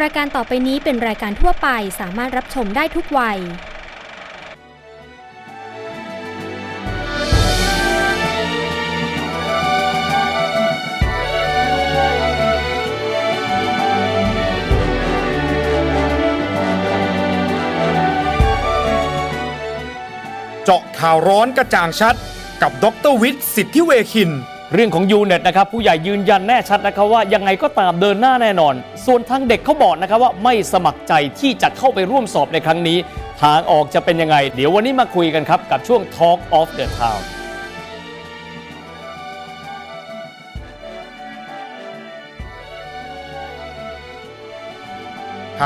รายการต่อไปนี้เป็นรายการทั่วไปสามารถรับชมได้ทุกวัย เจาะข่าวร้อนกระจ่างชัด กับดรวิทย์สิทธิเวคิน เรื่องของยูเน็ตนะครับผู้ใหญ่ยืนยันแน่ชัดนะครับว่ายังไงก็ตามเดินหน้าแน่นอน ส่วนทางเด็กเขาบอกนะครับว่าไม่สมัครใจที่จะเข้าไปร่วมสอบในครั้งนี้ ทางออกจะเป็นยังไง เดี๋ยววันนี้มาคุยกันครับ กับช่วง Talk of the Town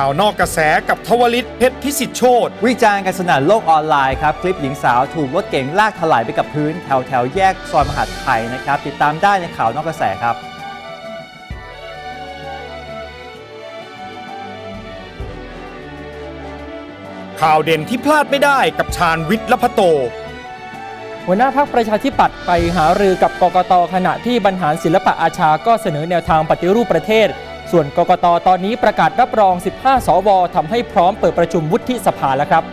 ข่าวนอกกระแสกับทวลิตเพชรพิสิทธิ์โชตวิจารณ์กันสนั่นโลกออนไลน์ครับ คลิปหญิงสาวถูกรถเก๋งลากถลายไปกับพื้น แถวแถวแยกซอยมหาดไทยนะครับ ติดตามได้ในข่าวนอกกระแสครับข่าวเด่นที่พลาดไม่ได้กับชาญวิทย์ละพโต หัวหน้าพักประชาธิปัตย์ไปหารือกับกกตขณะที่บรรหารศิลปะอาชาก็เสนอแนวทางปฏิรูปประเทศ ส่วนกกตตอนนี้ประกาศรับรอง 15 สวทำให้พร้อมเปิดประชุมวุฒิสภาแล้วครับ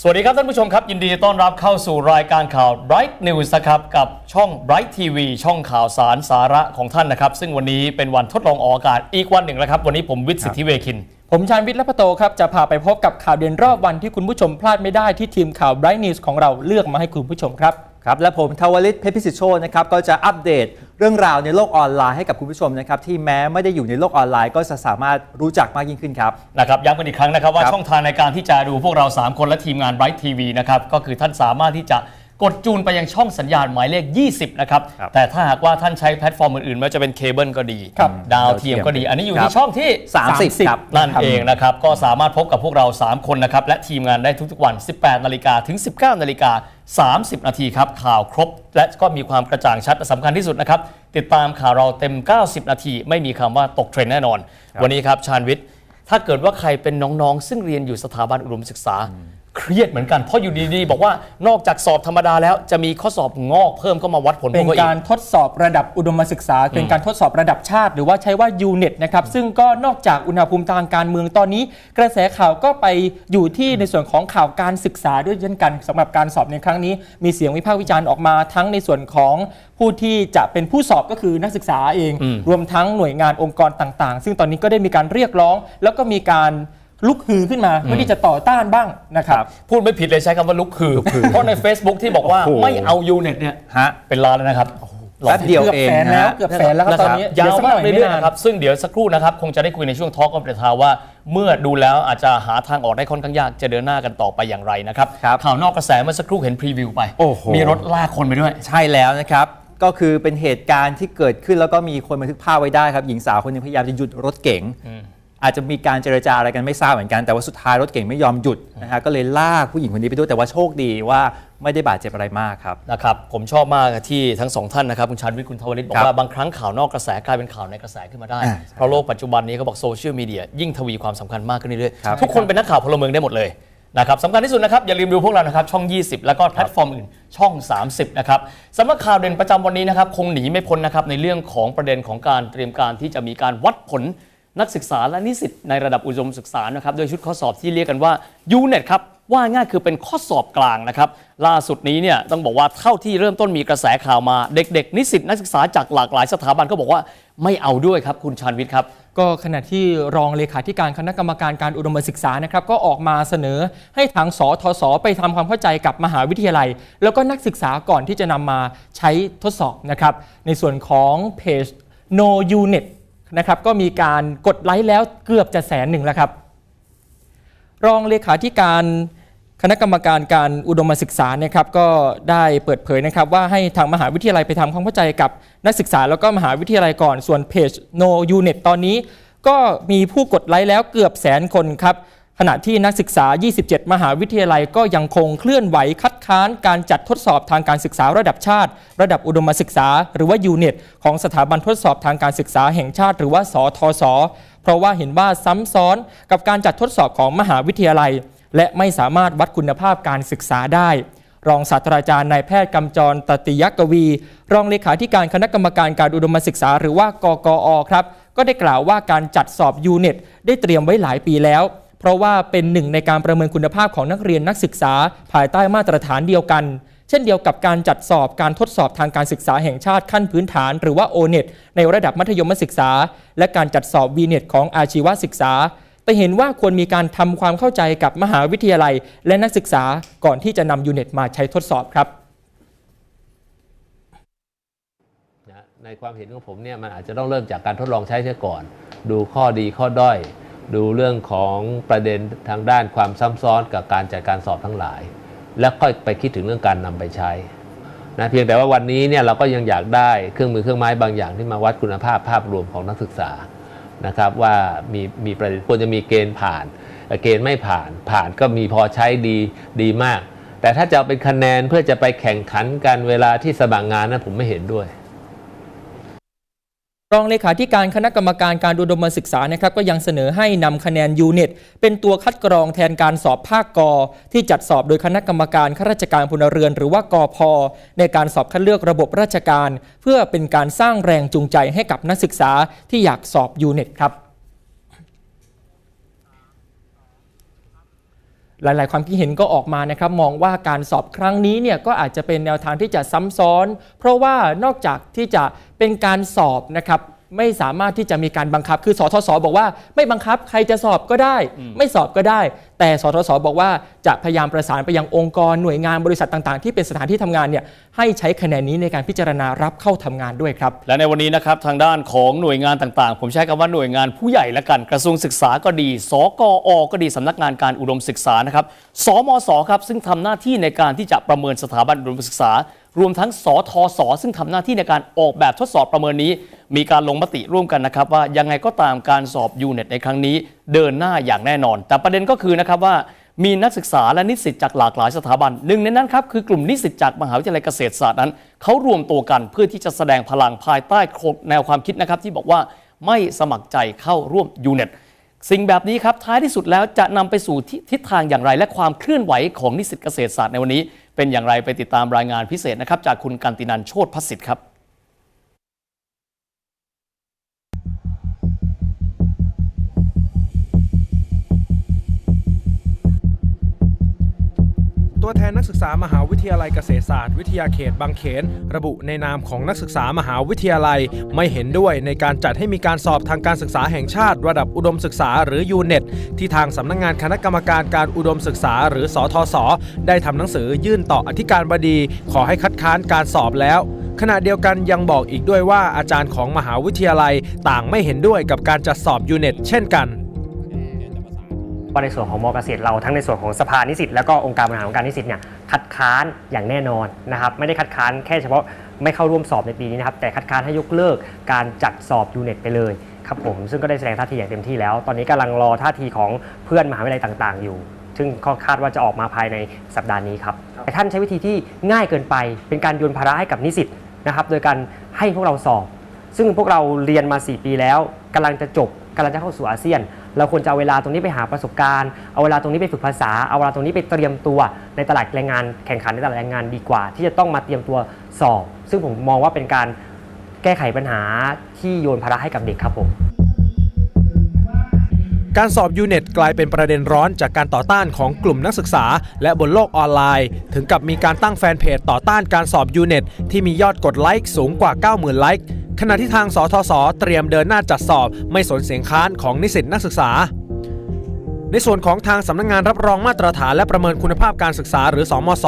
สวัสดีครับท่านผู้ชมครับ ยินดีต้อนรับเข้าสู่รายการข่าว Bright News นะครับกับช่อง Bright TV ช่องข่าวสารสาระของท่านนะครับ ซึ่งวันนี้เป็นวันทดลองออกอากาศอีกวันหนึ่งแล้วครับ วันนี้ผมวิทย์สิทธิเวคิน ผมชาญวิทย์ละพโตครับ จะพาไปพบกับข่าวเด่นรอบวันที่คุณผู้ชมพลาดไม่ได้ที่ทีมข่าว Bright News ของเราเลือกมาให้คุณผู้ชมครับครับและผมทวลิตเพชรพิสิทธิ์โชตนะครับก็จะอัปเดต เรื่องราวในโลกออนไลน์ให้กับคุณผู้ชมนะครับที่แม้ไม่ได้อยู่ในโลกออนไลน์ก็จะสามารถรู้จักมากยิ่งขึ้นครับ นะครับย้ำกันอีกครั้งนะครับว่าครับช่องทางในการที่จะดูพวกเรา 3 คนและทีมงาน Bright TV นะครับก็คือท่านสามารถที่จะ กดจูนไปยังช่องสัญญาณหมายเลข 20 นะครับ ครับแต่ถ้าหากว่าท่านใช้แพลตฟอร์มอื่นๆไม่ว่าจะเป็นเคเบิลก็ดี ครับ ดาวเทียมก็ดี อันนี้อยู่ครับที่ช่องที่ 30 ครับนั่นเองนะครับ ก็สามารถพบกับพวกเรา 3 คนนะครับ และทีมงานได้ทุกๆวัน 18 นาฬิกาถึง 19 นาฬิกา 30 นาทีครับ ข่าวครบ และก็มีความกระจ่างชัดและสำคัญที่สุดนะครับ ติดตามข่าวเราเต็ม 90 นาที ไม่มีคำว่าตกเทรนด์แน่นอน วันนี้ครับชาญวิทย์ ถ้าเกิดว่าใครเป็นน้องๆ ซึ่งเรียนอยู่สถาบันอุดมศึกษา เครียดเหมือนกันเพราะอยู่ดีๆ บอกว่านอกจากสอบธรรมดาแล้วจะมีข้อสอบงอกเพิ่มเข้ามาวัดผลเป็นการทดสอบระดับอุดมศึกษา เป็นการทดสอบระดับชาติ หรือว่าใช้ว่า UNET นะครับซึ่งก็นอกจากอุณหภูมิทางการเมืองตอนนี้ กระแสข่าวก็ไปอยู่ที่ในส่วนของข่าวการศึกษาด้วยเช่นกันสำหรับการสอบในครั้งนี้ มีเสียงวิพากษ์วิจารณ์ออกมาทั้งในส่วนของผู้ที่จะเป็นผู้สอบก็คือนักศึกษาเอง รวมทั้งหน่วยงานองค์กรต่างๆ ซึ่งตอนนี้ก็ได้มีการเรียกร้อง แล้วก็มีการ ลุกฮือขึ้นมาเพื่อที่จะต่อต้านบ้างนะครับครับพูดไม่ผิดเลยใช้คำว่าลุกคือเพราะใน Facebook ที่บอกว่าโอ้โหไม่เอายูเน็ตเนี่ยฮะเป็นล้านแล้วนะครับแป๊บเดียวเกือบเองแสนนะแล้วฮะเกือบแสนแล้วครับตอนนี้ยาวเดี๋สัมากหน่เรื่อยๆไม่นานนะครับซึ่งเดี๋ยวสักครู่นะครับคงจะได้คุยในช่วงทอล์กกับเดทาว่า เมื่อดูแล้วอาจจะหาทางออกได้ค่อนข้างยากจะเดินหน้ากันต่อไปอย่างไรนะครับครับข่าวนอกกระแสเมื่อสักครู่เห็นพรีวิวไปโอ้โหมีรถลากคนไปด้วย ใช่แล้วนะครับก็คือเป็นเหตุการณ์ที่เกิดขึ้นแล้วก็มีคนบันทึกภาพไว้ได้ครับหญิงสาวคนหนึงพยายามจะหยุดรถเก๋ง อาจจะมีการเจรจาอะไรกันไม่ทราบเหมือนกันแต่ว่าสุดท้ายรถเก๋งไม่ยอมหยุดนะฮะก็เลยลากผู้หญิงคนนี้ไปด้วยแต่ว่าโชคดีว่าไม่ได้บาดเจ็บอะไรมากครับนะครับผมชอบมากที่ทั้งสองท่านนะครับคุณชาญวิทย์คุณทวริศบอกครับว่าบางครั้งข่าวนอกกระแสกลายเป็นข่าวในกระแสขึ้นมาได้อ่าเพราะโลกปัจจุบันนี้เขาบอกโซเชียลมีเดียยิ่งทวีความสำคัญมากขึ้นเรื่อยครับๆทุกคนเป็นนักข่าวพลเมืองได้หมดเลยนะครับสำคัญที่สุดนะครับ อย่าลืมดูพวกเรานะครับ ช่อง 20 แล้วก็แพลตฟอร์มอื่น ช่อง 30 นะครับสำหรับข่าวเด่นประจำวันนี้นะครับ คงหนีไม่พ้นนะครับ ในเรื่องของประเด็นของการเตรียมการที่จะมีการวัดผล นักศึกษาและนิสิตในระดับอุดมศึกษานะครับโดยชุดข้อสอบที่เรียกกันว่า UNET ครับว่าง่ายคือเป็นข้อสอบกลางนะครับล่าสุดนี้เนี่ยต้องบอกว่าเท่าที่เริ่มต้นมีกระแสข่าวมา เด็กๆ นิสิตนักศึกษาจากหลากหลายสถาบันก็บอกว่าไม่เอาด้วยครับคุณชาญวิทย์ครับก็ขณะที่รองเลขาธิการคณะกรรมการการอุดมศึกษานะครับก็ออกมาเสนอให้ทางสทศไปทำความเข้าใจกับมหาวิทยาลัย แล้วก็นักศึกษาก่อนที่จะนำมาใช้ทดสอบนะครับในส่วนของเพจ no unit นะครับก็มีการกดไลค์แล้วเกือบจะแสนหนึ่งแล้วครับ รองเลขาธิการคณะกรรมการการอุดมศึกษานะครับก็ได้เปิดเผยนะครับว่าให้ทางมหาวิทยาลัยไปทำความเข้าใจกับนักศึกษาแล้วก็มหาวิทยาลัยก่อนส่วนเพจ no unit ตอนนี้ ก็มีผู้กดไลค์แล้วเกือบแสนคนครับ ขณะที่นักศึกษา 27 มหาวิทยาลัยก็ยังคงเคลื่อนไหวคัดค้านการจัดทดสอบทางการศึกษาระดับชาติ ระดับอุดมศึกษา หรือว่ายูเน็ตของสถาบันทดสอบทางการศึกษาแห่งชาติ หรือว่าสทศเพราะว่าเห็นว่าซ้ำซ้อนกับการจัดทดสอบของมหาวิทยาลัย และไม่สามารถวัดคุณภาพการศึกษาได้ รองศาสตราจารย์นายแพทย์กำจรตติยกวี รองเลขาธิการคณะกรรมการการอุดมศึกษา หรือว่ากกอครับก็ได้กล่าวว่าการจัดสอบยูเน็ตได้เตรียมไว้หลายปีแล้ว เพราะว่าเป็นหนึ่งในการประเมินคุณภาพของนักเรียนนักศึกษา ภายใต้มาตรฐานเดียวกัน เช่นเดียวกับการจัดสอบการทดสอบทางการศึกษาแห่งชาติขั้นพื้นฐาน หรือว่า O-NET ในระดับมัธยมศึกษา และการจัดสอบ V-NET ของอาชีวศึกษา แต่เห็นว่าควรมีการทำความเข้าใจกับมหาวิทยาลัย และนักศึกษาก่อนที่จะนำยูเน็ตมาใช้ทดสอบครับในความเห็นของผมเนี่ยมันอาจจะต้องเริ่มจากการทดลองใช้เสียก่อน ดูข้อดีข้อด้อย ดูเรื่องของประเด็นทางด้านความซ้ำซ้อนกับการจัดการสอบทั้งหลาย แล้วค่อยไปคิดถึงเรื่องการนำไปใช้นะเพียงแต่ว่าวันนี้เนี่ยเราก็ยังอยากได้เครื่องมือเครื่องไม้บางอย่างที่มาวัดคุณภาพภาพรวมของนักศึกษานะครับว่ามีมีประเด็นควรจะมีเกณฑ์ผ่าน เกณฑ์ไม่ผ่านผ่านก็มีพอใช้ดีดีมาก แต่ถ้าจะเอาเป็นคะแนนเพื่อจะไปแข่งขันกันเวลาที่สมัครงานนั้นผมไม่เห็นด้วย รองเลขาธิการคณะกรรมการการอุดมศึกษานะครับก็ยังเสนอให้นำคะแนนยูเน็ตเป็นตัวคัดกรองแทนการสอบภาคกอที่จัดสอบโดยคณะกรรมการข้าราชการพลเรือน หรือว่ากอพในการสอบคัดเลือกระบบราชการ เพื่อเป็นการสร้างแรงจูงใจให้กับนักศึกษาที่อยากสอบยูเน็ตครับ หลาย ๆ ความคิดเห็นก็ออกมานะครับมองว่าการสอบครั้งนี้เนี่ยก็อาจจะเป็นแนวทางที่จะซ้ำซ้อน เพราะว่านอกจากที่จะเป็นการสอบนะครับไม่สามารถที่จะมีการบังคับ คือสทศบอกว่า ไม่บังคับใครจะสอบก็ได้ ไม่สอบก็ได้ แต่สทศบอกว่าจะพยายามประสานไปยังองค์กรหน่วยงานบริษัทต่างๆ ที่เป็นสถานที่ทำงานเนี่ยให้ใช้คะแนนนี้ในการพิจารณารับเข้าทำงานด้วยครับ และในวันนี้นะครับทางด้านของหน่วยงานต่างๆ ผมใช้คำว่าหน่วยงานผู้ใหญ่ละกันกระทรวงศึกษาก็ดี สกอ ก็ดีสำนักงานการอุดมศึกษานะครับ สมศครับซึ่งทำหน้าที่ในการที่จะประเมินสถาบันอุดมศึกษา รวมทั้งสทศซึ่งทำหน้าที่ในการออกแบบทดสอบประเมินนี้ มีการลงมติร่วมกันนะครับว่ายังไงก็ตามการสอบยูเน็ตในครั้งนี้ เดินหน้าอย่างแน่นอน แต่ประเด็นก็คือนะครับว่ามีนักศึกษาและนิสิตจากหลากหลายสถาบันหนึ่งในนั้นครับคือกลุ่มนิสิตจากมหาวิทยาลัยเกษตรศาสตร์นั้นเขารวมตัวกันเพื่อที่จะแสดงพลังภายใต้โครงแนวความคิดนะครับที่บอกว่าไม่สมัครใจเข้าร่วมยูเน็ตสิ่งแบบนี้ครับท้ายที่สุดแล้วจะนำไปสู่ทิทิศทางอย่างไร และความเคลื่อนไหวของนิสิตเกษตรศาสตร์ในวันนี้ เป็นอย่างไรไปติดตามรายงานพิเศษนะครับจากคุณกันตินันโชติพัสิทธิ์ครับ ตัวแทนนักศึกษามหาวิทยาลัยเกษตรศาสตร์วิทยาเขตบางเขน ระบุในนามของนักศึกษามหาวิทยาลัย ไม่เห็นด้วยในการจัดให้มีการสอบทางการศึกษาแห่งชาติ ระดับอุดมศึกษาหรือยูเน็ตที่ทางสำนักงานคณะกรรมการการอุดมศึกษา หรือสทศได้ทำหนังสือยื่นต่ออธิการบดี ขอให้คัดค้านการสอบแล้วขณะเดียวกันยังบอกอีกด้วยว่าอาจารย์ของมหาวิทยาลัยต่างไม่เห็นด้วยกับการจัดสอบยูเน็ตเช่นกัน ว่าในส่วนของมอเกษตรเราทั้งในส่วนของสภานิสิตแล้วก็องค์การบริหารองค์การนิสิตเนี่ยคัดค้านอย่างแน่นอนนะครับไม่ได้คัดค้านแค่เฉพาะไม่เข้าร่วมสอบในปีนี้นะครับแต่คัดค้านให้ยกเลิกการจัดสอบยูเน็ตไปเลยครับผมซึ่งก็ได้แสดงท่าทีอย่างเต็มที่แล้ว ตอนนี้กำลังรอท่าทีของเพื่อนมหาวิทยาลัยต่าง ๆ อยู่ ซึ่งก็คาดว่าจะออกมาภายในสัปดาห์นี้ครับแต่ท่านใช้วิธีที่ง่ายเกินไป เป็นการโยนภาระให้กับนิสิตนะครับโดยการให้พวกเราสอบ ซึ่งพวกเราเรียนมา 4 ปีแล้วกำลังจะจบกำลังจะเข้าสู่อาเซียน เราควรจะเอาเวลาตรงนี้ไปหาประสบการณ์ เอาเวลาตรงนี้ไปฝึกภาษา เอาเวลาตรงนี้ไปเตรียมตัวในตลาดแรงงานแข่งขันในตลาดแรงงานดีกว่า ที่จะต้องมาเตรียมตัวสอบ ซึ่งผมมองว่าเป็นการแก้ไขปัญหาที่โยนภาระให้กับเด็กครับผม การสอบยูเน็ตกลายเป็นประเด็นร้อนจากการต่อต้านของกลุ่มนักศึกษา และบนโลกออนไลน์ ถึงกับมีการตั้งแฟนเพจต่อต้านการสอบยูเน็ตที่มียอดกดไลค์สูงกว่า 90,000 ไลค์ขณะที่ทางสทศเตรียมเดินหน้าจัดสอบไม่สนเสียงค้านของนิสิตนักศึกษา ในส่วนของทางสำนักงานรับรองมาตรฐานและประเมินคุณภาพการศึกษาหรือสอมศ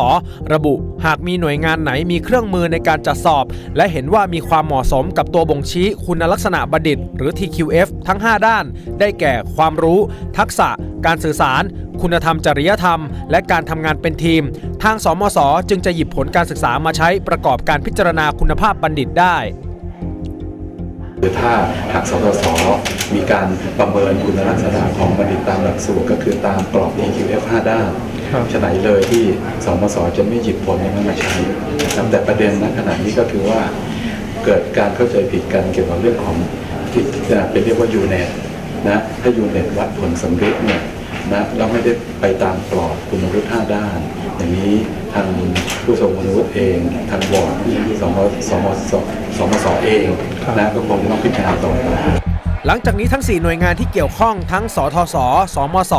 ระบุ หากมีหน่วยงานไหนมีเครื่องมือในการจัดสอบ และเห็นว่ามีความเหมาะสมกับตัวบ่งชี้ คุณลักษณะบัณฑิต หรือ TQF ทั้ง 5 ด้าน ได้แก่ความรู้ ทักษะ การสื่อสาร คุณธรรมจริยธรรม และการทำงานเป็นทีม ทางสมศจึงจะหยิบผลการศึกษามาใช้ประกอบการพิจารณาคุณภาพบัณฑิตได้ คือถ้าหากสทศมีการประเมินคุณลักษณะของบัณฑิตตามหลักสูตรก็คือตามกรอบ EQF 5 ด้านฉะไหนเลยที่สมศจะไม่หยิบผลนี้มาใช้นะครับแต่ประเด็นณขณะนี้ก็คือว่าเกิดการเข้าใจผิดกันเกี่ยวกับเรื่องของที่จะเป็นเรียกว่า UNET นะถ้า UNET วัดผลสำเร็จเนี่ยนะเราไม่ได้ไปตามกรอบคุณวุฒิ5ด้าน อย่างนี้ ทางผู้ทรงคุณวุฒิเอง ทางบอร์ดสมสมสสมศเองนะก็คงต้องพิจารณาต่อไป หลังจากนี้ทั้ง 4 หน่วยงานที่เกี่ยวข้องทั้ง สทศสมศ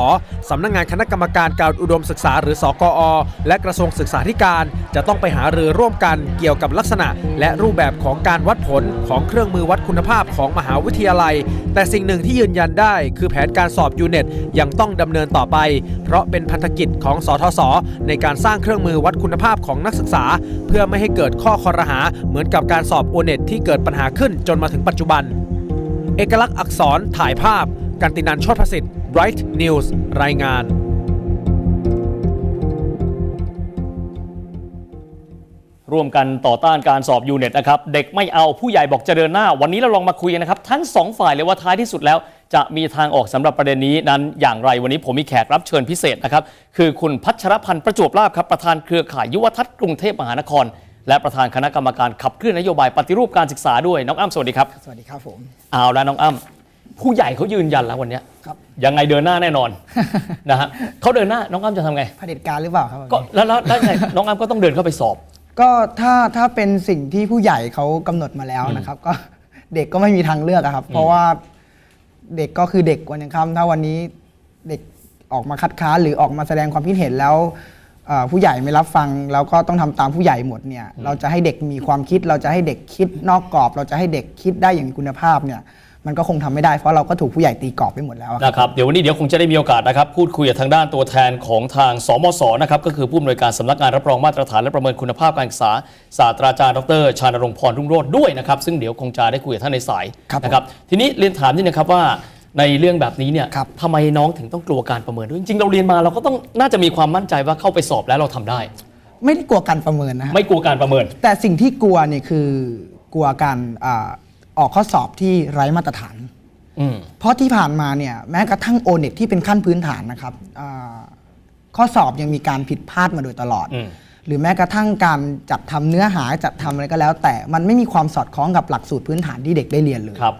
สำนักงานคณะกรรมการการอุดมศึกษาหรือสกอ และกระทรวงศึกษาธิการ จะต้องไปหารือร่วมกันเกี่ยวกับลักษณะ และรูปแบบของการวัดผลของเครื่องมือวัดคุณภาพของมหาวิทยาลัย แต่สิ่งหนึ่งที่ยืนยันได้ คือแผนการสอบยูเน็ตยังต้องดำเนินต่อไป เพราะเป็นพันธกิจของสทศในการสร้างเครื่องมือวัดคุณภาพของนักศึกษา เพื่อไม่ให้เกิดข้อคอรหาเหมือนกับการสอบโอเน็ตที่เกิดปัญหาขึ้นจนมาถึงปัจจุบัน เอกลักษณ์อักษรถ่ายภาพ กันตินันโชติประสิทธิ์ Bright News รายงานร่วมกันต่อต้านการสอบยูเน็ตนะครับ เด็กไม่เอาผู้ใหญ่บอกจะเดินหน้า วันนี้เราลองมาคุยกันนะครับ ทั้งสองฝ่ายเลยว่าท้ายที่สุดแล้ว จะมีทางออกสำหรับประเด็นนี้นั้นอย่างไรวันนี้ผมมีแขกรับเชิญพิเศษนะครับ คือคุณพัชรพันธ์ประจวบราบครับ ประธานเครือข่ายยุวทัศน์กรุงเทพมหานคร และประธานคณะกรรมการขับเคลื่อนนโยบายปฏิรูปการศึกษาด้วยน้องอ้ำสวัสดีครับสวัสดีครับผมเอาแล้วน้องอ้ำผู้ใหญ่เขายืนยันแล้ววันเนี้ยครับยังไงเดินหน้าแน่นอนนะฮะเขาเดินหน้าน้องอ้ำจะทำไงเผด็จการหรือเปล่าครับก็แล้วแล้วแล้วไงน้องอ้ำก็ต้องเดินเข้าไปสอบ ก็ถ้าถ้าเป็นสิ่งที่ผู้ใหญ่เขากำหนดมาแล้วนะครับ ก็เด็กก็ไม่มีทางเลือกอะครับ เพราะว่าเด็กก็คือเด็กวันยังค่ำถ้าวันนี้เด็กออกมาคัดค้านหรือออกมาแสดงความคิดเห็นแล้วเอ่อ ผู้ใหญ่ไม่รับฟังแล้วก็ต้องทำตามผู้ใหญ่หมดเนี่ยเราจะให้เด็กมีความคิด เราจะให้เด็กคิดนอกกรอบ เราจะให้เด็กคิดได้อย่างมีคุณภาพเนี่ยมันก็คงทำไม่ได้เพราะเราก็ถูกผู้ใหญ่ตีกรอบไปหมดแล้วอะครับนะครับเดี๋ยววันนี้เดี๋ยวคงจะได้มีโอกาสนะครับพูดคุยกับทางด้านตัวแทนของทางสมศนะครับก็คือผู้อำนวยการสำนักงานรับรองมาตรฐานและประเมินคุณภาพการศึกษาศาสตราจารย์ดรชานรงค์พรรุ่งโรจน์ด้วยนะครับซึ่งเดี๋ยวคงจะได้คุยกับท่านในสายครับผมนะครับทีนี้เรียนถามนิดนะครับว่า ในเรื่องแบบนี้เนี่ยครับทำไมน้องถึงต้องกลัวการประเมินด้วยจริงๆเราเรียนมาเราก็ต้องน่าจะมีความมั่นใจว่าเข้าไปสอบแล้วเราทำได้ ไม่ได้กลัวการประเมินนะฮะไม่กลัวการประเมิน แต่สิ่งที่กลัวเนี่ยคือกลัวการอาออกข้อสอบที่ไร้มาตรฐานอืมเพราะที่ผ่านมาเนี่ยแม้กระทั่งโอเน็ตที่เป็นขั้นพื้นฐานนะครับอ่าข้อสอบยังมีการผิดพลาดมาโดยตลอดอืมหรือแม้กระทั่งการจัดทำเนื้อหาจัดทำอะไรก็แล้ว แต่มันไม่มีความสอดคล้องกับหลักสูตรพื้นฐานที่เด็กได้เรียนเลยครับ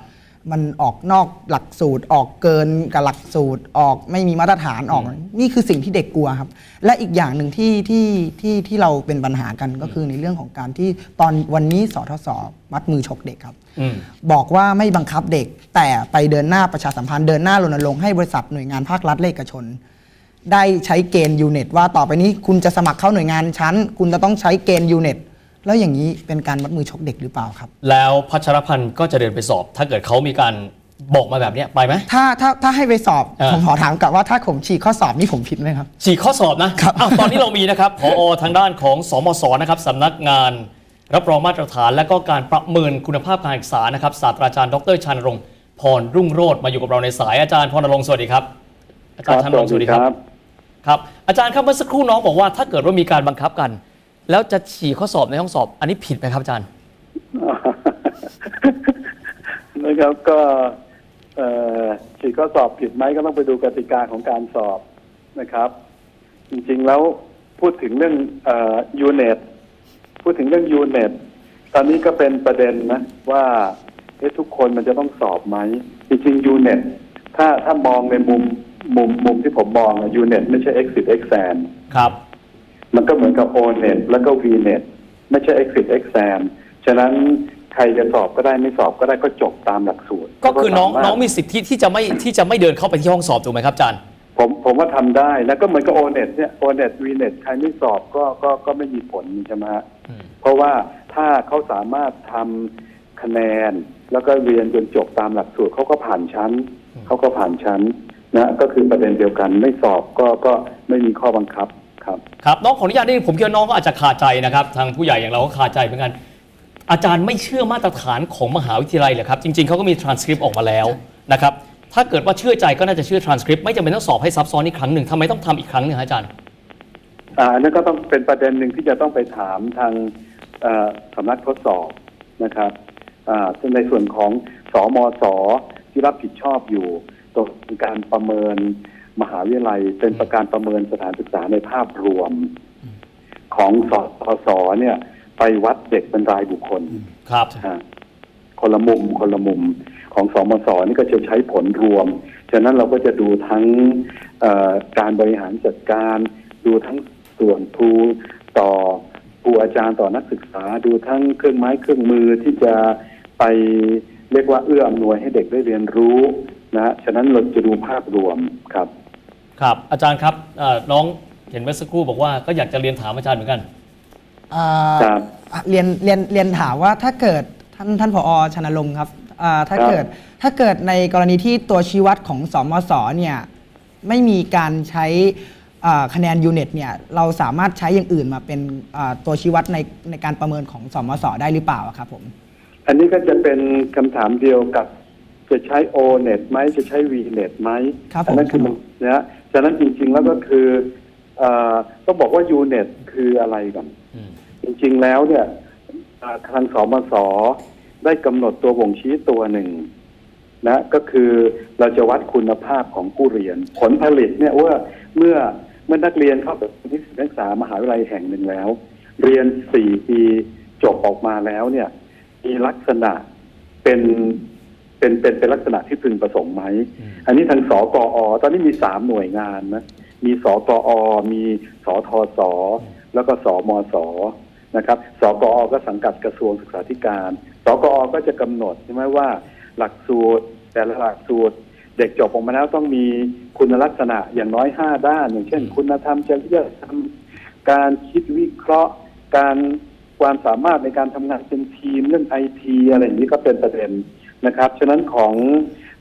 มันออกนอกหลักสูตร ออกเกินกับหลักสูตรออกไม่มีมาตรฐานออก นี่คือสิ่งที่เด็กกลัวครับ และอีกอย่างหนึ่งที่ที่ที่ที่เราเป็นปัญหากันก็คือในเรื่องของการที่ตอนวันนี้สทศมัดมือชกเด็กครับอืมบอกว่าไม่บังคับเด็ก แต่ไปเดินหน้าประชาสัมพันธ์เดินหน้ารณรงค์ให้บริษัทหน่วยงานภาครัฐและเอกชน ได้ใช้เกณฑ์ยูเน็ตว่าต่อไปนี้คุณจะสมัครเข้าหน่วยงานชั้น คุณจะต้องใช้เกณฑ์ยูเน็ต แล้วอย่างนี้เป็นการมัดมือชกเด็กหรือเปล่าครับ แล้วพัชรพันธ์ก็จะเดินไปสอบ ถ้าเกิดเขามีการบอกมาแบบเนี้ยไปไหม ถ้าถ้าถ้าให้ไปสอบเออ ผมขอถามกลับว่าถ้าผมฉีกข้อสอบนี่ผมผิดไหมครับฉีกข้อสอบนะครับอ้าวตอนนี้เรามีนะครับผอทางด้านของสมศนะครับสำนักงาน รับรองมาตรฐาน และก็การประเมินคุณภาพการศึกษานะครับศาสตราจารย์ดรชานรงค์พรรุ่งโรจน์มาอยู่กับเราในสายอาจารย์พรณรงค์สวัสดีครับอาจารย์ชานรงค์สวัสดีครับ ครับอาจารย์ครับเมื่อสักครู่น้องบอกว่าถ้าเกิดว่ามีการบังคับกัน แล้วจะฉีกข้อสอบในห้องสอบ อันนี้ผิดไหมครับอาจารย์นะครับก็เอ่อฉีกข้อสอบผิดไหมก็ต้องไปดูกติกาของการสอบนะครับ จริงๆแล้วพูดถึงเรื่องยูเน็ตพูดถึงเรื่องยูเน็ตตอนนี้ก็เป็นประเด็นนะว่าเอ๊ะทุกคนมันจะต้องสอบไหมจริงๆยูเน็ตถ้าถ้ามองในมุมมุมมุมที่ผมมองยูเน็ตไม่ใช่ exit exam ครับ มันก็เหมือนกับ o n e t แล้วก็ v net ไม่ใช่ exit exam ฉะนั้นใครจะสอบก็ได้ไม่สอบก็ได้ก็จบตามหลักสูตร ก็คือน้องสามารถน้องมีสิทธิที่จะไม่ที่จะไม่เดินเข้าไปที่ห้องสอบถูกไหมครับอาจารย์ผมผมว่าทำได้แล้วก็เหมือนกับ o n e t เนี่ย o n e t v net ใครไม่สอบก็ก็ก็ไม่มีผลใช่ไหมฮะอืมเพราะว่าถ้าเขาสามารถทำคะแนน แล้วก็เรียนจนจบตามหลักสูตรเขาก็ผ่านชั้นเขาก็ผ่านชั้นนะก็คือประเด็นเดียวกันไม่สอบก็ก็ไม่มีข้อบังคับ ครับครับน้องขออนุญาตนี่ผมคิดว่าน้องก็อาจจะคาใจนะครับ ทางผู้ใหญ่อย่างเราก็คาใจเหมือนกัน อาจารย์ไม่เชื่อมาตรฐานของมหาวิทยาลัยเหรอครับ จริง ๆเขาก็มี transcript ออกมาแล้วนะครับถ้าเกิดว่าเชื่อใจก็น่าจะเชื่อ transcript ไม่จำเป็นต้องสอบให้ซับซ้อนอีกครั้งหนึ่งทำไมต้องทำอีกครั้งหนึ่งฮะอาจารย์อ่าอันนั้นก็ต้องเป็นประเด็นหนึ่งที่จะต้องไปถามทางเอ่อสำนักทดสอบนะครับอ่าในส่วนของสอมสที่รับผิดชอบอยู่ตรงการประเมิน มหาวิทยาลัยเป็นประการประเมินสถานศึกษาในภาพรวม ของสทศเนี่ย ไปวัดเด็กเป็นรายบุคคล ครับอ่าคนละมุมคนละมุมของสมศนี่ก็จะใช้ผลรวม ฉะนั้นเราก็จะดูทั้งเอ่อการบริหารจัดการ ดูทั้งส่วนครูต่อครูอาจารย์ต่อนักศึกษา ดูทั้งเครื่องไม้เครื่องมือที่จะไปเรียกว่าเอื้ออำนวยให้เด็กได้เรียนรู้นะฮะฉะนั้นเราจะดูภาพรวมครับ ครับ อาจารย์ครับเอ่อน้องเห็นเมื่อสักครู่บอกว่าก็อยากจะเรียนถามอาจารย์เหมือนกัน อ่าครับเรียนเรียนเรียนถามว่าถ้าเกิดท่านท่านผอชนรงค์ครับอ่าถ้าครับ เกิดถ้าเกิดในกรณีที่ตัวชี้วัดของสมศเนี่ยไม่มีการใช้อ่าคะแนนยูเน็ตเนี่ยเราสามารถใช้อย่างอื่นมาเป็นอ่าตัวชี้วัดในในการประเมินของสมศได้หรือเปล่าอะครับผม อันนี้ก็จะเป็นคำถามเดียวกับ จะใช้ O net ไหมจะใช้ V net ไหมครับผม อันั้นคือมันนะฮะ ฉะนั้นจริง ๆ แล้วก็คือเอ่อต้องบอกว่า U net คืออะไรก่อนอืมจริง ๆ แล้วเนี่ยอ่าทางสมศได้กำหนดตัวบ่งชี้ตัวหนึ่งนะก็คือเราจะวัดคุณภาพของผู้เรียน ผลผลิตเนี่ยว่าเมื่อเมื่อนักเรียนเข้าไปนิสิตนักศึกษามหาวิทยาลัยแห่งหนึ่งแล้ว เรียนสี่ปีจบออกมาแล้วเนี่ย มีลักษณะเป็น เป็นเป็นเป็นลักษณะที่พึงประสงค์ไหม อันนี้ทางสกอ ตอนนี้มีสามหน่วยงานนะ มีสกอ มีสทศแล้วก็สมศนะครับ สกอ ก็สังกัดกระทรวงศึกษาธิการ สกอ ก็จะกำหนดใช่ไหมว่า หลักสูตรแต่ละหลักสูตรเด็กจบออกมาแล้วต้องมีคุณลักษณะอย่างน้อยห้าด้าน อย่างเช่น คุณธรรมจริยธรรมการคิดวิเคราะห์ การความสามารถในการทำงานเป็นทีมเรื่องไอทีอะไรอย่างนี้ก็เป็นประเด็น นะครับ ฉะนั้นของ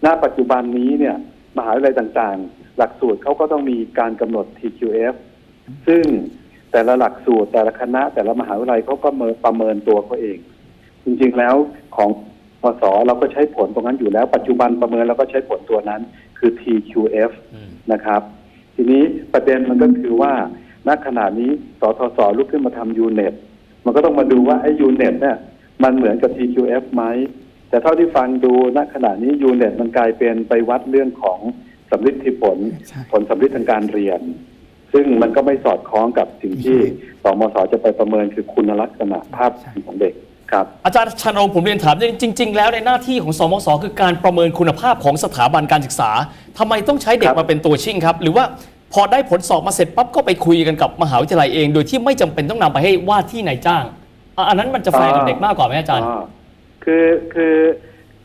ณปัจจุบันนี้เนี่ยมหาวิทยาลัยต่างๆ หลักสูตรเขาก็ต้องมีการกำหนด TQF ซึ่งแต่ละหลักสูตรแต่ละคณะ แต่ละมหาวิทยาลัยเขาก็เมินประเมินตัวเขาเอง จริงๆแล้วของพศเราก็ใช้ผลตรงนั้นอยู่แล้ว ปัจจุบันประเมินเราก็ใช้ผลตัวนั้นคือ TQF อืมนะครับ ทีนี้ประเด็นมันก็คือว่าณขณะนี้สทศลุกขึ้นมาทำ UNET มันก็ต้องมาดูว่าไอ้ UNET เนี่ยมันเหมือนกับ TQF ไหม แต่เท่าที่ฟังดูณขณะนี้ UNET มันกลายเป็นไปวัดเรื่องของสำลิดที่ผลใช่ผลสำลิดทางการเรียน ซึ่งมันก็ไม่สอดคล้องกับสิ่งที่สมศจะไปประเมินคือคุณลักษณะภาพของเด็กครับอาจารย์ชานรงค์ผมเรียนถามจริง ๆ แล้วในหน้าที่ของสมศคือการประเมินคุณภาพของสถาบันการศึกษาทำไมต้องใช้เด็คกรับมาเป็นตัวชิ่งครับ หรือว่าพอได้ผลสอบมาเสร็จปั๊บก็ไปคุยกันกับมหาวิทยาลัยเอง โดยที่ไม่จำเป็นต้องนำไปให้ว่าที่นายจ้างอะอันนั้นมันจะแฟร์กับเด็กมากกว่าไหมอาจารย์อ่ คือคือ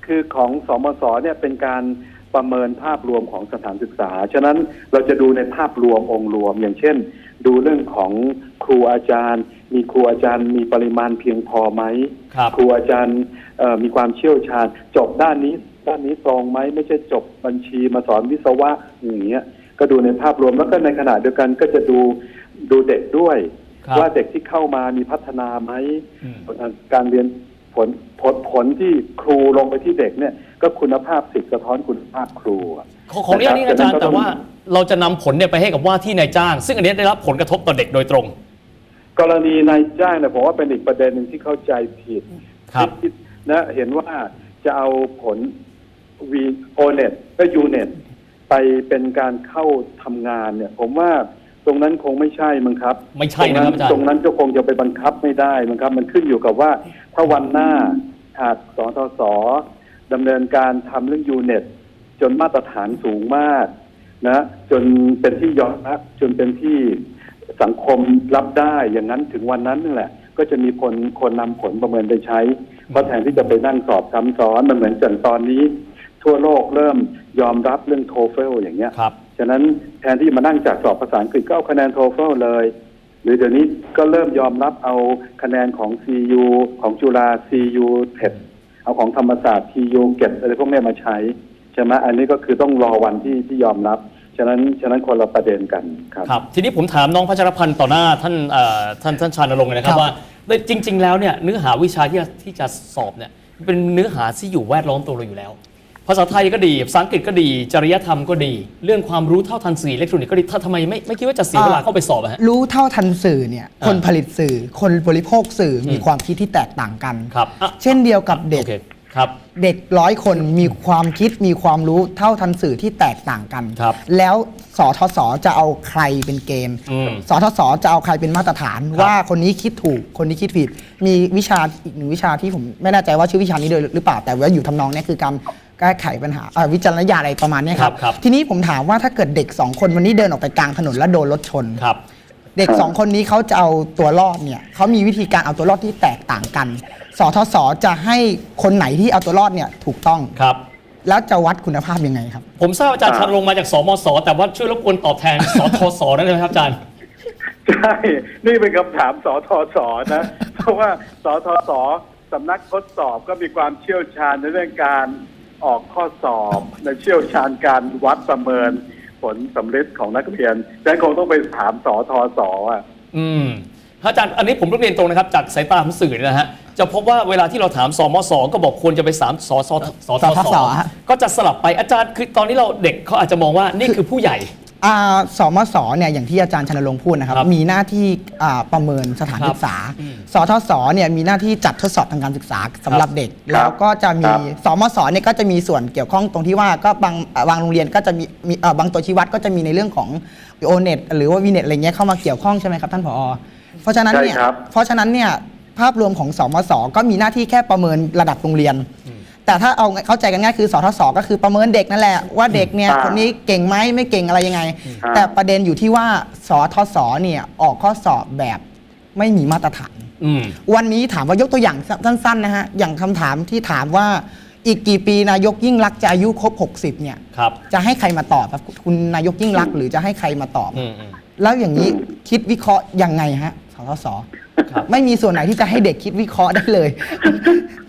คือของสมศเนี่ยเป็นการประเมินภาพรวมของสถานศึกษา ฉะนั้นเราจะดูในภาพรวมองค์รวม อย่างเช่น ดูเรื่องของครูอาจารย์ มีครูอาจารย์มีปริมาณเพียงพอไหมครับครูอาจารย์เอ่อมีความเชี่ยวชาญ จบด้านนี้ด้านนี้ตรงไหมไม่ใช่จบบัญชีมาสอนวิศวะอย่างเงี้ยก็ดูในภาพรวมแล้วก็ในขณะเดียวกันก็จะดูดูเด็กด้วยครับว่าเด็กที่เข้ามามีพัฒนาไหมอืมการเรียน ผลผลผลที่ครูลงไปที่เด็กเนี่ย ก็คุณภาพสิทธิ์สะท้อนคุณภาพครูอะขอของเรียนนี่อาจารย์นะครับแต่ว่าเราจะนำผลเนี่ยไปให้กับว่าที่นายจ้าง ซึ่งอันเนี้ยได้รับผลกระทบต่อเด็กโดยตรง กรณีนายจ้างเนี่ยผมว่าเป็นอีกประเด็นหนึ่งที่เข้าใจผิดครับที่นะเห็นว่าจะเอาผล V O net ก็ U net ไปเป็นการเข้าทำงานเนี่ย ผมว่าตรงนั้นคงไม่ใช่มั้งครับ ไม่ใช่นะครับอาจารย์ ตรงนั้นก็คงจะไปบังคับไม่ได้มั้งครับ มันขึ้นอยู่กับว่า ถ้าวันหน้าหากสทศดำเนินการทำเรื่อง U net จนมาตรฐานสูงมากนะจนเป็นที่ยอมรับจนเป็นที่สังคมรับได้อย่างนั้นถึงวันนั้นนั่นแหละ ก็จะมีคนคนนำผลประเมินไปใช้เพราะแทนที่จะไปนั่งสอบซ้ำซ้อนมันเหมือนจันตอนนี้ ทั่วโลกเริ่มยอมรับเรื่องโทเฟลอย่างเงี้ยครับฉะนั้นแทนที่มานั่งจากสอบภาษาอังกฤษก็เอาคะแนนโทเฟลเลย หรือเดี๋ยวนี้ก็เริ่มยอมรับเอาคะแนนของ CU ของจุฬา CU เทเอาของธรรมศาสตร์ TU เก็บอะไรพวกเนี้ยมาใช้ใช่ไหมอันนี้ก็คือต้องรอวันที่ที่ยอมรับ ฉะนั้นฉะนั้นคนละประเด็นกันครับครับ ทีนี้ผมถามน้องพัชรพันธ์ต่อหน้าท่านเอ่อท่านท่านชานรงค์เลยนะครับว่าจริง ๆ แล้วเนี่ยเนื้อหาวิชาที่จะที่จะสอบเนี่ยเป็นเนื้อหาที่อยู่แวดล้อมตัวเราอยู่แล้ว ภาษาไทยก็ดี ภาษาอังกฤษก็ดี จริยธรรมก็ดี เรื่องความรู้เท่าทันสื่ออิเล็กทรอนิกส์ก็ดีถ้าทำไมไม่ไม่คิดว่าจะเสียเวลาเข้าไปสอบอะฮะ รู้เท่าทันสื่อเนี่ยอ่าคนผลิตสื่อ คนบริโภคสื่อมีความคิดที่แตกต่างกัน ครับอะ เช่นเดียวกับเด็ก โอเคครับ เด็กร้อยคนมีความคิดมีความรู้เท่าทันสื่อที่แตกต่างกัน ครับแล้วสทศจะเอาใครเป็นเกณฑ์อืมสทศจะเอาใครเป็นมาตรฐาน ครับว่าคนนี้คิดถูกคนนี้คิดผิด มีวิชาอีกหนึ่งวิชาที่ผมไม่แน่ใจว่าชื่อวิชานี้ด้วยหรือเปล่าแต่ว่าอยู่ทำนองเนี้ยคือการ แก้ไขปัญหาเอ่อวิจารณญาณอะไรประมาณเนี้ยครับครับ ทีนี้ผมถามว่าถ้าเกิดเด็กสองคนวันนี้เดินออกไปกลางถนนแล้วโดนรถชน ครับ เด็กสองคนนี้เขาจะเอาตัวรอดเนี่ยเขามีวิธีการเอาตัวรอดที่แตกต่างกัน สทศจะให้คนไหนที่เอาตัวรอดเนี่ยถูกต้อง ครับ แล้วจะวัดคุณภาพยังไงครับ ผมทราบอาจารย์ชันลงค์มาจากสมศแต่ว่าช่วยรบกวนตอบแทน สทศได้ไหมครับอาจารย์ ใช่ นี่เป็นคำถามสทศนะ เพราะว่าสทศสำนักทดสอบก็มีความเชี่ยวชาญในเรื่องการ ออกข้อสอบในเชี่ยวชาญการวัดประเมิน ผลสำเร็จของนักเรียนดังนั้นคงต้องไปถามสทศอะ อืมอาจารย์อันนี้ผมต้องเรียนตรงนะครับ จากสายตาของสื่อเนี่ยนะฮะจะพบว่าเวลาที่เราถามสมศก็บอกควรจะไปสามสสสทสทศศฮะก็จะสลับไปอาจารย์คือตอนนี้เราเด็กเขาอาจจะมองว่านี่คือผู้ใหญ่อ่า สมศเนี่ยอย่างที่อาจารย์ชนรงค์พูดนะครับครับมีหน้าที่อ่าประเมินสถานครับศึกษาอืมสทศเนี่ยมีหน้าที่จัดทดสอบทางการศึกษาสำหรับเด็กครับแล้วก็จะมีครับสมศเนี่ยก็จะมีส่วนเกี่ยวข้องตรงที่ว่าก็บางบางโรงเรียนก็จะมีมีเอ่อบางตัวชี้วัดก็จะมีในเรื่องของโอเน็ตหรือว่าวีเน็ตอะไรเงี้ยเข้ามาเกี่ยวข้องใช่ไหมครับท่านผอ เพราะฉะนั้นเนี่ยใช่ครับเพราะฉะนั้นเนี่ยภาพรวมของสมศก็มีหน้าที่แค่ประเมินระดับโรงเรียน แต่ถ้าเอาเข้าใจกันง่ายคือสทศก็คือประเมินเด็กนั่นแหละว่าเด็กเนี่ยอ่าคนนี้เก่งไหมไม่เก่งอะไรยังไงอ่าแต่ประเด็นอยู่ที่ว่าสทศเนี่ยออกข้อสอบแบบไม่มีมาตรฐานอืมวันนี้ถามว่ายกตัวอย่างสั้นๆนะฮะอย่างคำถามที่ถามว่าอีกกี่ปีนายกยิ่งรักษณ์จะอายุครบ 60 เนี่ยครับจะให้ใครมาตอบครับคุณนายกยิ่งรักษณ์หรือจะให้ใครมาตอบอืมอืมแล้วอย่างนี้คิดวิเคราะห์ยังไงฮะสทศครับ ไม่มีส่วนไหนที่จะให้เด็กคิดวิเคราะห์ได้เลย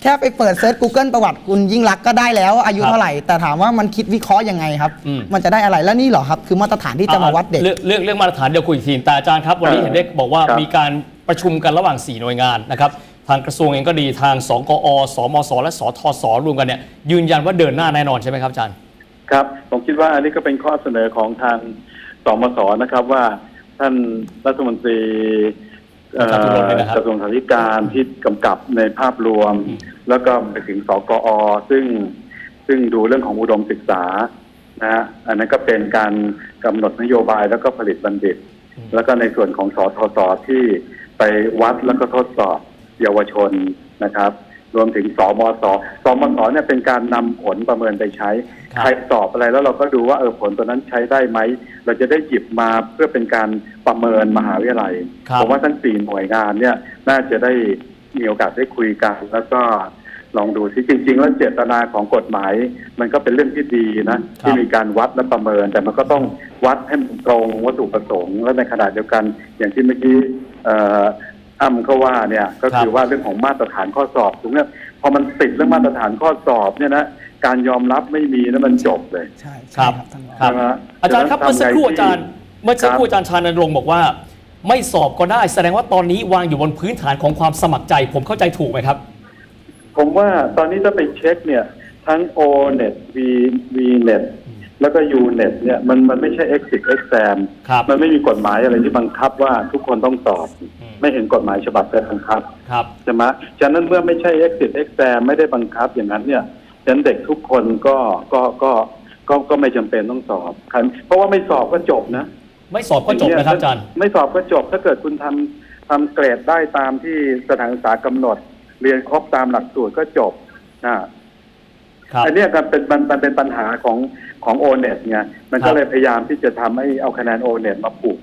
แค่ไปเปิดเซิร์ช Google ประวัติคุณยิ่งรักษณ์ก็ได้แล้ว อายุครับเท่าไหร่ แต่ถามว่ามันคิดวิเคราะห์ยังไงครับ อืม มันจะได้อะไรแล้วนี่เหรอครับ คือมาตรฐานที่จะมาวัดเด็กเรื่องเรื่องเรื่องมาตรฐานเดี๋ยวคุยอีกทีแต่อาจารย์ครับ วันนี้เออเห็นได้บอกว่าครับมีการประชุมกันระหว่าง 4 หน่วยงานนะครับ ทางกระทรวงเองก็ดีทางสกอสมศและสทศรวมกันเนี่ยยืนยันว่าเดินหน้าแน่นอนใช่ไหมครับอาจารย์ ครับ ผมคิดว่าอันนี้ก็เป็นข้อเสนอของทางสมศนะครับว่าท่านรัฐมนตรี เอ่อจตุรนต์เนี่ยนะครับกระทรวงสาธารณการที่กำกับในภาพรวมอืมแล้วก็ไปถึงสกอ ซึ่งซึ่งดูเรื่องของอุดมศึกษานะฮะอันนั้นก็เป็นการกำหนดนโยบายแล้วก็ผลิตบัณฑิต แล้วก็ในส่วนของสทศที่ไปวัดแล้วก็ทดสอบเยาวชนนะครับ รวมถึงสมศสมศเนี่ยเป็นการนำผลประเมินไปใช้ครับใครสอบอะไรแล้วเราก็ดูว่าเออผลตัวนั้นใช้ได้ไหม เราจะได้หยิบมาเพื่อเป็นการประเมินมหาวิทยาลัยครับผมว่าทั้งสี่หน่วยงานเนี่ยน่าจะได้มีโอกาสได้คุยกัน แล้วก็ลองดูที่จริง ๆ แล้วเจตนาของกฎหมาย มันก็เป็นเรื่องที่ดีนะที่มีการวัดและประเมิน แต่มันก็ต้องวัดให้มันตรงวัตถุประสงค์และในขณะเดียวกัน อย่างที่เมื่อกี้เอ่ออ้ำเขาว่าเนี่ยก็คือว่าเรื่องของมาตรฐานข้อสอบตรงเนี้ยพอมันติดเรื่องมาตรฐานข้อสอบเนี่ยนะการยอมรับไม่มีแล้วมันจบเลยใช่ครัใช่บครับท่านผอครับใช่ไหมฮะอาจารย์ครับดัเมื่องนั้นสักครู่ทำไงอาจารย์ที่เมื่อสักครู่ครับอาจารย์ชานรงค์บอกว่า ไม่สอบก็ได้แสดงว่าตอนนี้วางอยู่บนพื้นฐานของความสมัครใจ ผมเข้าใจถูกไหมครับ ผมว่าตอนนี้ถ้าไปเช็คเนี่ย ทั้ง O net V V net แล้วก็ U net เนี่ยมันมันไม่ใช่ exit exam ครับมันไม่มีกฎหมายอะไรที่บังคับว่าทุกคนต้องสอบ ไม่เห็นกฎหมายฉบับแต่บังคับครับใช่ไหมฉะนั้นเมื่อไม่ใช่ exit exam ไม่ได้บังคับอย่างนั้นเนี่ยฉะนั้นเด็กทุกคนก็ก็ก็ก็ก็ไม่จำเป็นต้องสอบครับเพราะว่าไม่สอบก็จบนะ ไม่สอบก็จบนะครับอาจารย์ไม่สอบก็จบถ้าเกิดคุณทำทำเกรดได้ตามที่สถานศึกษากำหนด เรียนครบตามหลักสูตรก็จบอ่าครับ อันเนี้ยก็เป็นมันมันเป็นปัญหาของของโอเน็ตไงมันครัก็บเลยพยายามที่จะทำให้เอาคะแนนโอเน็ตมาผูก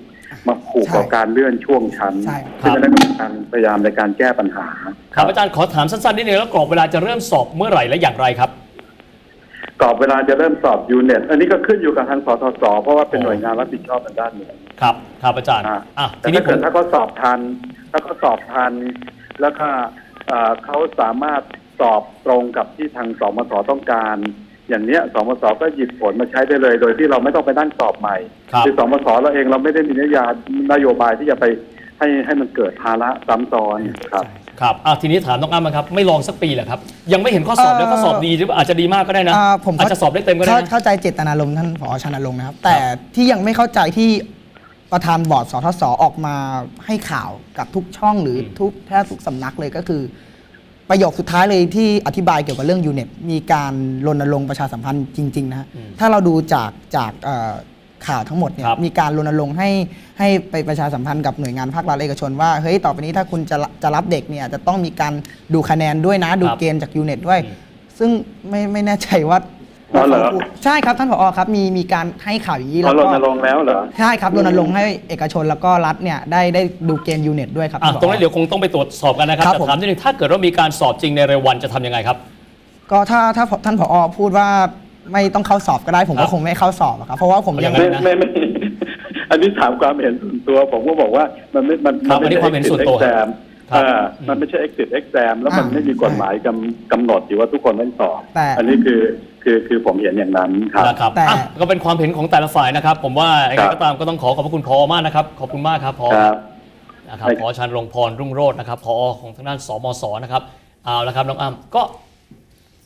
มาผูกใช่กับการเลื่อนช่วงชั้นใช่ซึ่งอันนั้นก็เป็นการพยายามในการแก้ปัญหา ครับอาจารย์ขอถามสั้นๆนิดนึงแล้วกรอบเวลาจะเริ่มสอบเมื่อไหร่และอย่างไรครับกรอบเวลาจะเริ่มสอบยูเน็ตอันนี้ก็ขึ้นอยู่กับทางสทศเพราะว่าเป็นอ๋อหน่วยงานรับผิดชอบทางด้านนี้ครับครับอาจารย์อ่าอะแต่ทีนี้ถ้าผเกิมดถ้าเขาสอบทัน ถ้าเขาสอบทัน แล้วก็เอ่อเขาสามารถ สอบตรงกับที่ทางสมศต้องการ อย่างเนี้ยสมศก็หยิบผลมาใช้ได้เลย โดยที่เราไม่ต้องไปนั่งสอบใหม่ครับอสมศเราเองเราไม่ได้มีนโยบายนโยบายที่จะไปให้ให้มันเกิดภาระซ้ำซ้อนครับครับอะทีนี้ถามน้องอ้ำนะครับไม่ลองสักปีเหรอครับ ยังไม่เห็นข้อสอบเอ่อแล้วข้อสอบดีหรืออาจจะดีมากก็ได้นะอ่าผมอาจจะสอบได้เต็มก็ได้เข้านะเข้าใจเจตนารมณ์ท่านผอชนรงค์นะครับ แต่ที่ยังไม่เข้าใจที่ประธานบอร์ดสทศออกมาให้ข่าวกับทุกช่องหรือทุกแทบทุกสำนักเลยก็คือ ประโยคสุดท้ายเลยที่อธิบายเกี่ยวกับเรื่อง UNET มีการรณรงค์ประชาสัมพันธ์จริง ๆ นะฮะถ้าเราดูจากจากเอ่อข่าวทั้งหมดเนี่ยครับมีการรณรงค์ให้ให้ไปประชาสัมพันธ์กับหน่วยงานภาครัฐเอกชนว่าเฮ้ยต่อไปนี้ถ้าคุณจะจะรับเด็กเนี่ยจะต้องมีการดูคะแนนด้วยนะดูครับเกณฑ์จาก UNET ด้วย ซึ่งไม่ไม่แน่ใจว่า อ๋อเหรอ ใช่ครับท่านผอครับมีมีการให้ข่าวอย่างนี้เราแล้วรก็ณรงค์แล้วเหรอ ใช่ครับรณรงค์ให้เอกชนแล้วก็รัฐเนี่ยได้ได้ดูเกณฑ์ UNET ด้วยครับอะท่าผอ ตรงนั้นเดี๋ยวคงต้องไปตรวจสอบกันนะครับครับแต่ผม ถามนิดนึงถ้าเกิดว่ามีการสอบจริงในเร็ววันจะทำยังไงครับ ก็ถ้าถ้าท่านผอพูดว่าไม่ต้องเข้าสอบก็ได้ผมครัก็บคงไม่เข้าสอบอะครับเพราะว่าผมยังเอาไม่อย่างนั้นไม่ไม่ อันนี้ถามความเห็นส่วนตัว ผมก็บอกว่ามันไม่ มันครับอันนี้ความเห็นส่วนตัวแ exam ครับอ่ามันไม่ใช่ exit exam แล้วมันอ่าไม่มีกฎหมายกำกำหนดอยู่ว่าทุกคนต้องสอบแต่ อันนี้คือคือคือผมเห็นอย่างนั้นครับ นะครับแต่ อะก็เป็นความเห็นของแต่ละฝ่ายนะครับ ผมว่ายังไงครับ ก็ตามก็ต้องขอขอบพระคุณพอมากนะครับขอบคุณมากครับพอ ครับ นะครับใช่พอชันรงค์พรรุ่งโรจน์นะครับพอของทางด้านสมศนะครับเอาละครับน้องอ้ำก็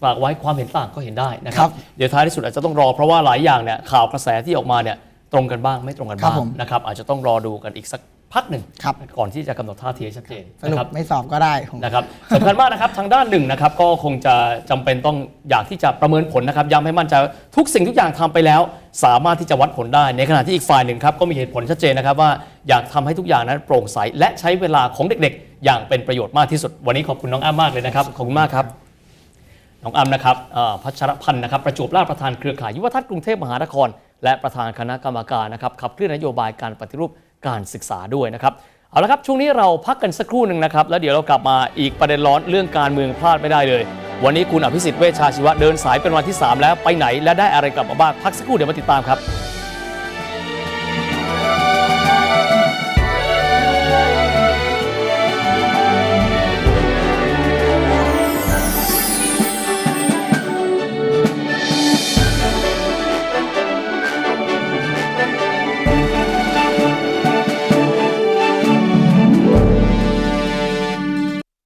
ฝากไว้ความเห็นต่างก็เห็นได้นะคครัรับบเดี๋ยวท้ายที่สุดอาจจะต้องรอเพราะว่าหลายอย่างเนี่ยข่าวกระแสที่ออกมาเนี่ยตรงกันบ้างไม่ตรงกันครับบ้างผม นะครับอาจจะต้องรอดูกันอีกสัก พักหนึ่งครับก่อนที่จะกำหนดท่าทีให้ชัดเจนสรุปนะครับไม่สอบก็ได้ผมนะครับสำคัญมากนะครับทางด้านหนึ่งนะครับก็คงจะจำเป็นต้องอยากที่จะประเมินผลนะครับย้ำให้มั่นใจว่าทุกสิ่งทุกอย่างทำไปแล้ว สามารถที่จะวัดผลได้ ในขณะที่อีกฝ่ายหนึ่งครับก็มีเหตุผลชัดเจนนะครับว่าอยากทำให้ทุกอย่างนั้นโปร่งใสและใช้เวลาของเด็กๆ อย่างเป็นประโยชน์มากที่สุด วันนี้ขอบคุณน้องอ้ำมากเลยนะครับขอบคุณมากครับน้องอ้ำนะครับเอ่อพัชรพันธ์นะครับประจวบราชประธานเครือข่ายยุวทัศน์กรุงเทพมหานคร และประธานคณะกรรมการนะครับขับเคลื่อนนโยบายการปฏิรูป การศึกษาด้วยนะครับ เอาละครับ ช่วงนี้เราพักกันสักครู่หนึ่งนะครับ แล้วเดี๋ยวเรากลับมาอีกประเด็นร้อนเรื่องการเมืองพลาดไม่ได้เลย วันนี้คุณอภิสิทธิ์เวชชาชีวะเดินสายเป็นวันที่ 3 แล้วไปไหน และได้อะไรกลับมาบ้างพักสักครู่เดี๋ยวมาติดตามครับ